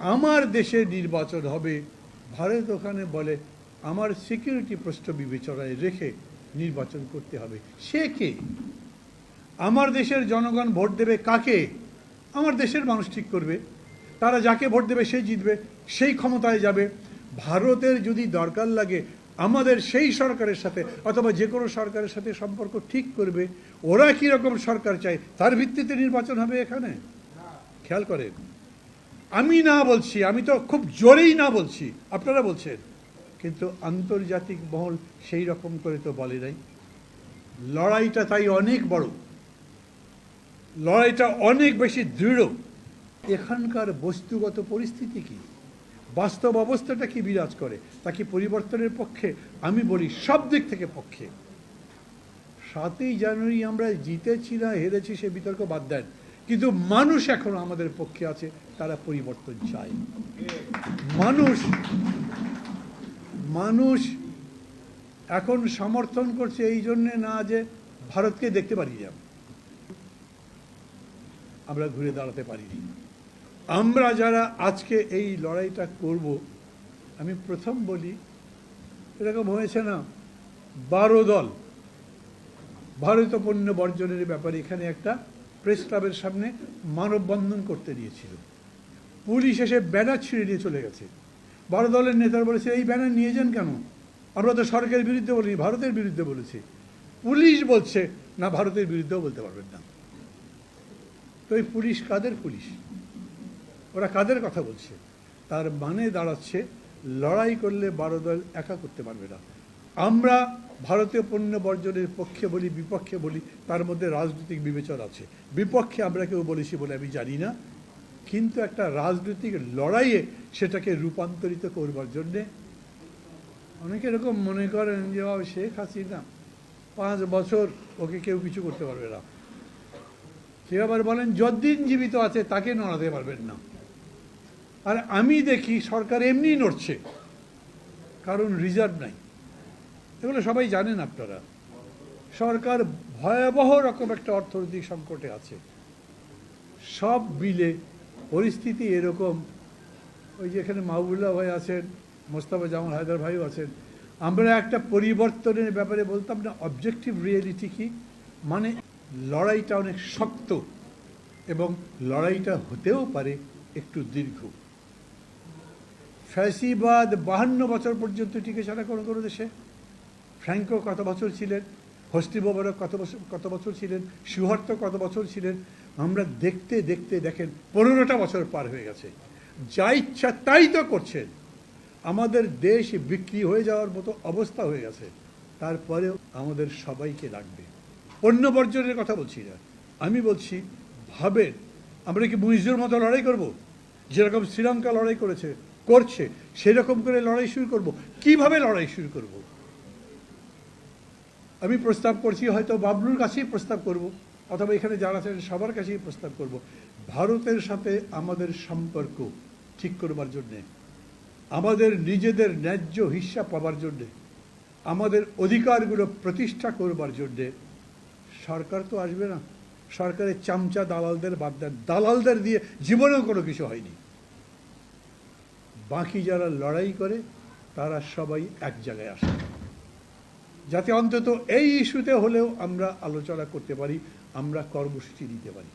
আমার দেশে নির্বাচন হবে, ভারত ওখানে বলে, আমার সিকিউরিটি প্রশ্ন বিবেচনায় রেখে নির্বাচন করতে হবে। সে কে? আমার দেশের জনগণ ভোট দেবে কাকে? আমার দেশের মানুষ ঠিক করবে। তারা যাকে ভোট দেবে সে জিতবে, সেই ক্ষমতায় যাবে। ভারতের যদি দরকার লাগে, আমাদের সেই সরকারের সাথে অথবা যে কোনো সরকারের সাথে সম্পর্ক ঠিক করবে। ওরা কীরকম সরকার চায়, তার ভিত্তিতে নির্বাচন হবে এখানে? খেয়াল করেন। আমি না বলছি, আমি তো খুব জোরেই না বলছি, আপনারা বলছেন। কিন্তু আন্তর্জাতিক মহল সেই রকম করে তো বলে নাই। লড়াইটা তাই অনেক বড়। লড়াইটা অনেক বেশি দৃঢ়। এখানকার বস্তুগত পরিস্থিতি কি? বাস্তব অবস্থাটা কি বিরাজ করে? তা কি পরিবর্তনের পক্ষে? আমি বলি সব দিক থেকে পক্ষে। সাতই জানুয়ারি আমরা জিতেছি না, হেরেছি, সে বিতর্ক বাদ দেন। কিন্তু মানুষ এখন আমাদের পক্ষে আছে, তারা পরিবর্তন চায়। মানুষ মানুষ এখন সমর্থন করছে এই জন্যে না যে ভারতকে দেখতে পারি না আমরা ঘুরে দাঁড়াতে পারিনি। আমরা যারা আজকে এই লড়াইটা করব, আমি প্রথম বলি, এরকম হয়েছে না, বারো দল ভারতীয় পণ্য বর্জনের ব্যাপারে এখানে একটা প্রেস ক্লাবের সামনে মানববন্ধন করতে দিয়েছিল। পুলিশ এসে ব্যানার ছিঁড়ে নিয়ে চলে গেছে। বারো দলের নেতারা বলেছে, এই ব্যানার নিয়ে যান কেন? আমরা তো সরকারের বিরুদ্ধে বলি, ভারতের বিরুদ্ধে বলেছি। পুলিশ বলছে, না, ভারতের বিরুদ্ধেও বলতে পারবেন না। তো এই পুলিশ কাদের পুলিশ? ওরা কাদের কথা বলছে? তার মানে দাঁড়াচ্ছে, লড়াই করলে বারো দল একা করতে পারবে না। আমরা ভারতীয় পণ্য বর্জনের পক্ষে বলি, বিপক্ষে বলি, তার মধ্যে রাজনৈতিক বিবেচনা আছে। বিপক্ষে আমরা কেউ বলেছি বলে আমি জানি না। কিন্তু একটা রাজনৈতিক লড়াইয়ে সেটাকে রূপান্তরিত করবার জন্যে অনেকে এরকম মনে করেন যে, বাবা, শেখ হাসিনা পাঁচ বছর ওকে কেউ কিছু করতে পারবে না। সে আবার বলেন, যতদিন জীবিত আছে তাকে নড়াতে পারবেন না। আর আমি দেখি সরকার এমনি নড়ছে, কারণ রিজার্ভ নাই। এগুলো সবাই জানেন আপনারা। সরকার ভয়াবহ রকম একটা অর্থনৈতিক সংকটে আছে। সব মিলে পরিস্থিতি এরকম। ওই যে এখানে মাহবুল্লাহ ভাই আছেন, মোস্তাফা জামাল হায়দার ভাইও আছেন। আমরা একটা পরিবর্তনের ব্যাপারে বলতাম না অবজেক্টিভ রিয়েলিটি কি? মানে লড়াইটা অনেক শক্ত এবং লড়াইটা হতেও পারে একটু দীর্ঘ। ফ্যাসিবাদ বাহান্ন বছর পর্যন্ত টিকে ছাড়া কোনো কোনো দেশে ফ্র্যাঙ্কো কত বছর ছিলেন? হস্তি মোবারক কত বছর কত বছর ছিলেন? সুহার্ত কত বছর ছিলেন? আমরা দেখতে দেখতে দেখেন পনেরোটা বছর পার হয়ে গেছে। যা ইচ্ছা তাই তো করছেন। আমাদের দেশ বিক্রি হয়ে যাওয়ার মতো অবস্থা হয়ে গেছে। তারপরেও আমাদের সবাইকে লাগবে। পণ্য বর্জনের কথা বলছি না। আমি বলছি, ভাবেন, আমরা কি মুইজুর মতো লড়াই করব? যেরকম শ্রীলঙ্কা লড়াই করেছে, করছে, সেরকম করে লড়াই শুরু করব। কীভাবে লড়াই শুরু করব? আমি প্রস্তাব করছি, হয়তো বাবলুর কাছেই প্রস্তাব করব, অথবা এখানে যারা আছেন সবার কাছেই প্রস্তাব করব। ভারতের সাথে আমাদের সম্পর্ক ঠিক করবার জন্যে, আমাদের নিজেদের ন্যায্য হিস্সা পাবার জন্যে, আমাদের অধিকারগুলো প্রতিষ্ঠা করবার জন্যে, সরকার তো আসবে না। সরকারের চামচা দালালদের বাদ দেন। দালালদের দিয়ে জীবনেও কোনো কিছু হয়নি। বাকি যারা লড়াই করে, তারা সবাই এক জায়গায় আসে। যাতে অন্তত এই ইস্যুতে হলেও আমরা আলোচনা করতে পারি আমরা কর্মসূচি দিতে পারি।